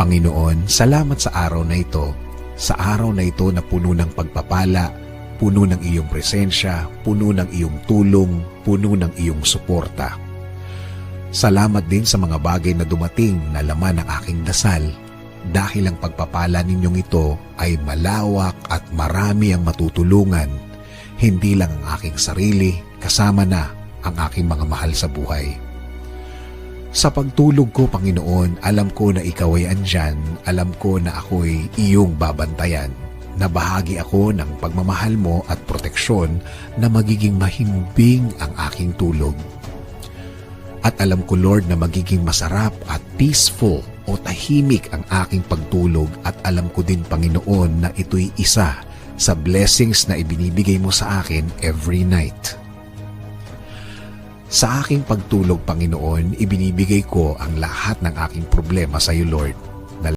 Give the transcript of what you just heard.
Panginoon, salamat sa araw na ito, sa araw na ito na puno ng pagpapala, puno ng iyong presensya, puno ng iyong tulong, puno ng iyong suporta. Salamat din sa mga bagay na dumating na laman ng aking dasal dahil ang pagpapala ninyong ito ay malawak at marami ang matutulungan, hindi lang ang aking sarili, kasama na ang aking mga mahal sa buhay. Sa pagtulog ko, Panginoon, alam ko na ikaw ay andyan, alam ko na ako'y iyong babantayan, na bahagi ako ng pagmamahal mo at proteksyon na magiging mahimbing ang aking tulog. At alam ko, Lord, na magiging masarap at peaceful o tahimik ang aking pagtulog at alam ko din, Panginoon, na ito'y isa sa blessings na ibinibigay mo sa akin every night. Sa aking pagtulog, Panginoon, ibinibigay ko ang lahat ng aking problema sa iyo, Lord.